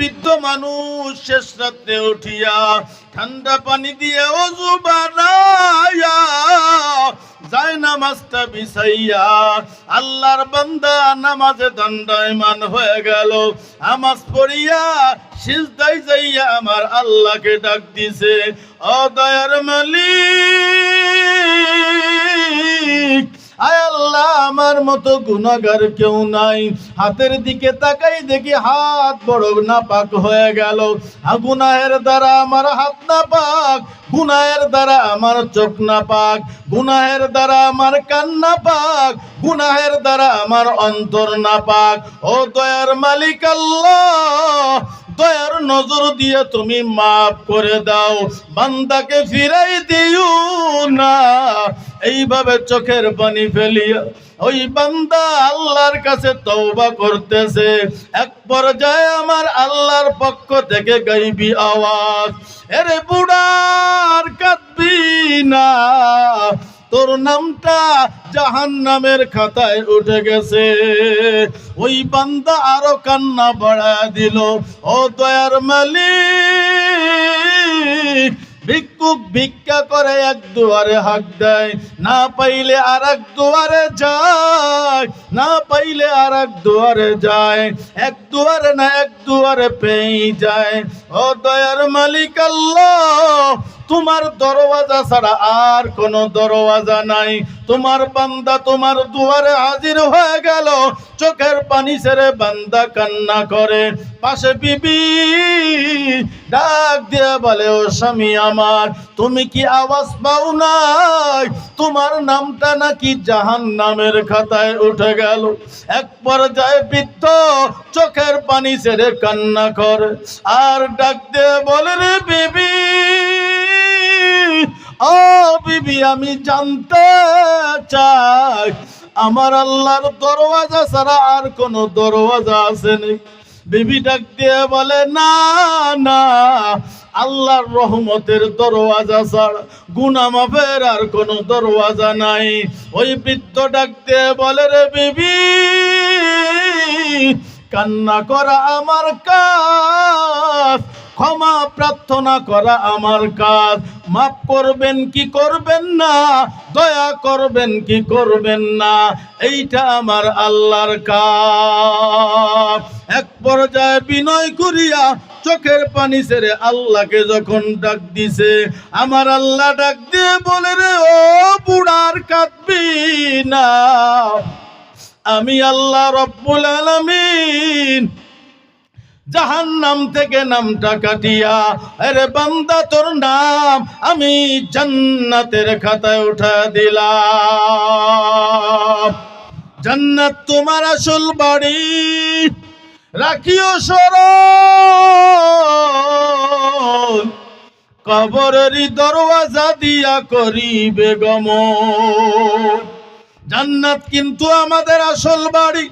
বৃদ্ধ মানুষ শেষ রাত্রে উঠিয়া ঠান্ডা পানি দিয়ে অজু বানায়া যায় নামাজটা বিছাইয়া, আল্লাহর বান্দা নামাজে দণ্ডায়মান হয়ে গেল। আমাজ পড়িয়া সিজদাই যাইয়া আমার আল্লাহকে ডাক দিছে, ও দয়ার মালিক আয় আল্লাহ, আমার মতো গুনাহগার কেউ নাই। হাতের দিকে তাকাই দেখি হাত বড় নাপাক হয়ে গেল। আ গুনাহের দ্বারা আমার হাত নাপাক, গুনাহের দ্বারা আমার চোখ নাপাক, গুনাহের দ্বারা আমার কান নাপাক, গুনাহের দ্বারা আমার অন্তর নাপাক। ও দয়ার মালিক আল্লাহ, দয়ার নজর দিয়ে তুমি মাফ করে দাও। বান্দাকে ফিরাই দিও। না এইভাবে চোখের পানি ফেলিয়া ওই বান্দা আল্লাহর কাছে তওবা করতেছে। এক পর্যায়ে আমার আল্লাহর পক্ষ থেকে গাইবি আওয়াজ, এরে বুড়ার কাঁদবি না। তোর নামটা জাহান নামের খাতায় উঠে গেছে। ওই বান্দা আরও কান্না বাড়া দিল, ও দয়ার মালিক ভিক্ষুক ভিক্ষা করে এক দুয়ারে হাক দেয়। না পাইলে আর এক দুয়ারে যায়। না পাইলে আর এক দুয়ারে যায়। এক দুয়ারে না এক দুয়ারে পেয়ে যায়। ও দয়ার মালিক আল্লাহ, তোমার দরওয়াজা ছাড়া আর কোন দরওয়াজা নাই। তোমার বান্দা তোমার দুয়ারে হাজির হয়ে গেল। চোখের পানি ছেড়ে বান্দা কান্না করে। পাশে বিবি ডাক দিয়ে বলে, ও স্বামী আমার, তুমি কি আওয়াজ পাও নাই? তোমার নামটা নাকি জাহান নামের খাতায় উঠে গেল। এক পর্যায়ে বৃদ্ধ চোখের পানি ছেড়ে কান্না করে। আর ডাক দিয়ে বলে, রে বিবি, ও বিবি, আমি জানতে চাই আমার আল্লাহর দরওয়াজা ছাড়া আর কোন দরওয়াজা আছে নাকি বিবি ডাক দিয়ে বলে, না না, আল্লাহর রহমতের দরওয়াজা ছাড়া গুনা মাফের আর কোনো দরওয়াজা নাই। ওই বৃদ্ধ ডাক দিয়ে বলে, রে বিবি, কান্না করা আমার কাজ। ক্ষমা প্রার্থনা করা আমার কাজ। মাফ করবেন কি করবেন না, দয়া করবেন কি করবেন না, এইটা আমার আল্লাহর কাজ। এক পর্যায়ে বিনয় করিয়া চোখের পানি ছেড়ে আল্লাহকে যখন ডাক দিছে, আমার আল্লাহ ডাক দিয়ে বলে রে, ও বুড়ার কাঁদবি না। আমি আল্লাহ রব্বুল আলামিন জাহান নাম থেকে নামটা কাটিয়া, আরে বান্দা, তোর নাম আমি জান্নাতের খাতায় উঠা দিলাম। জান্নাত তোমার আসল বাড়ি, রাখিও স্মরণ কবরেরই দরওয়াজা দিয়া করিবে গমন। জান্নাত কিন্তু আমাদের আসল বাড়ি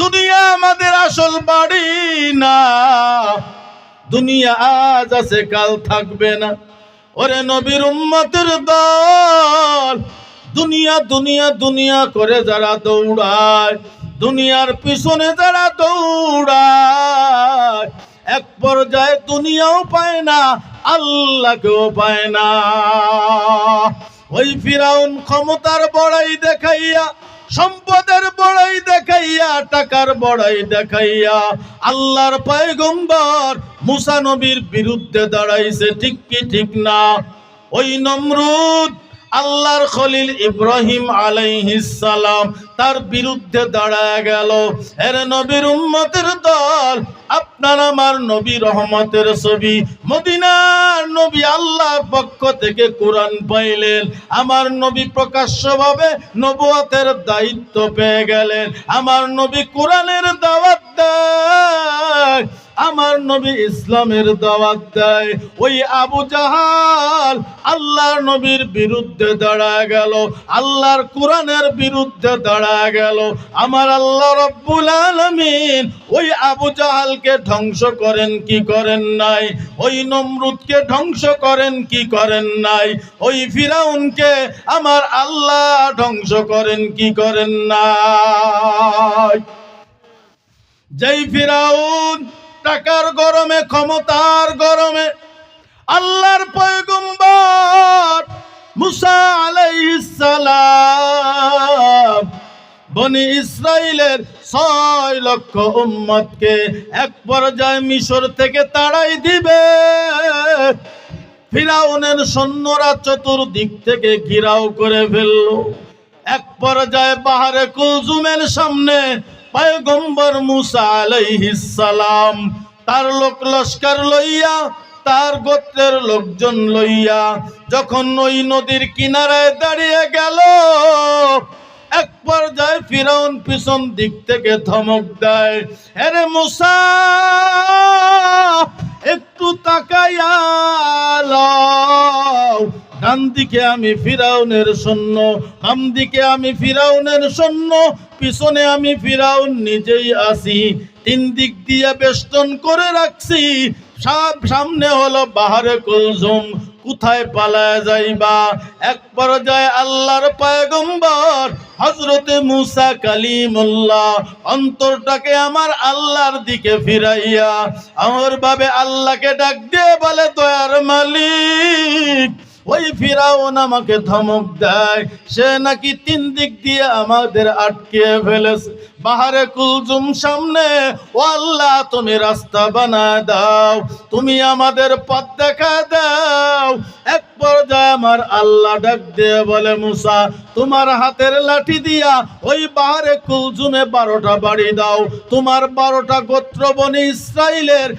দুনিয়া আমাদের আসল বাড়ি না। দুনিয়া আজ আছে, কাল থাকবে না। ওরে নবীর উম্মতের দল, দুনিয়া দুনিয়া দুনিয়া করে যারা দৌড়ায়, দুনিয়ার পিছনে যারা দৌড়ায়, এক পর্যায়ে দুনিয়াও পায় না, আল্লাহকেও পায় না। ওই ফিরাউন ক্ষমতার বড়াই দেখাইয়া সম্পদের বড়াই দেখাইয়া, টাকার বড়াই দেখাইয়া। আল্লাহর পয়গম্বর মুসা নবীর বিরুদ্ধে দাঁড়াইছে, ঠিক কি ঠিক না? ওই নমরুদ আল্লাহর খলিল ইব্রাহিম সালাম তার বিরুদ্ধে দাঁড়ায় গেল। এর নবীর উম্মতের দল, আপনার আমার নবী রহমতের ছবি মদিনার নবী আল্লাহর পক্ষ থেকে কোরআন পাইলেন। আমার নবী প্রকাশ্যভাবে নবুয়াতের দায়িত্ব পেয়ে গেলেন। আমার নবী কোরআনের দাওয়াত আমার নবী ইসলামের দাওয়াত দেয়। ওই আবু জাহাল আল্লাহর নবীর বিরুদ্ধে দাঁড়া গেল, আল্লাহর কোরআনের বিরুদ্ধে দাঁড়া গেল। আমার আল্লাহ রব্বুল আলামিন ওই আবু জাহালকে ধ্বংস করেন কি করেন নাই? ওই নমরুদকে ধ্বংস করেন কি করেন নাই? ওই ফিরাউনকে আমার আল্লাহ ধ্বংস করেন কি করেন নাই? যেই ফিরাউন টাকার গরমে, ক্ষমতার গরমে, আল্লাহর পয়গম্বর মুসা আলাইহিস সালাম বনি ইসরায়েলের ছয় লক্ষ উম্মতকে এক পর্যায়ে মিশর থেকে তাড়াই দিবে। ফিরাউনের সৈন্যরা চতুর্দিক থেকে ঘিরাও করে ফেলল। এক পর্যায়ে পাহাড়ে কুলজুমের সামনে পয়গম্বর মুসা আলাইহিস সালাম, তার লোক লস্কর লইয়া, তার গোত্রের লোকজন লইয়া যখন ওই নদীর কিনারায় দাঁড়িয়ে গেল এক পর্যায়ে ফিরাউন পিছন দিক থেকে ধমক দেয় আরে মুসা, একটু তাকাইয়া। ডান দিকে আমি ফিরাউনের সৈন্য বাম দিকে আমি ফিরাউনের সৈন্য, পিছনে আমি ফিরাউন নিজেই আছি। তিন দিক দিয়ে বেষ্টন করে রাখছি সামনে হলো বাহারে কুলজুম কোথায় পালায় যাইবা? এক পর্যায়ে আল্লাহর পয়গম্বর হজরতে মুসা কালিমুল্লাহ অন্তরটাকে আমার আল্লাহর দিকে ফিরাইয়া আমার ভাবে আল্লাহকে ডাক দিয়ে বলে, দয়ার মালিক ওই ফিরাউন আমাকে ধমক দেয়। সে নাকি তিন দিক দিয়ে আমাদের আটকে ফেলেছে। বাহারে কুলজুম সামনে, ও আল্লাহ, তুমি রাস্তা বানা দাও, তুমি আমাদের পথ দেখা দাও। এক পর্যায়ে আমার আল্লাহ ডাক দিয়ে বলে, মুসা, তোমার হাতের লাঠি দিয়া ওই বাহারে কুলজুমে বারোটা বাড়ি দাও। তোমার বারোটা গোত্র বনি ইসরাইলের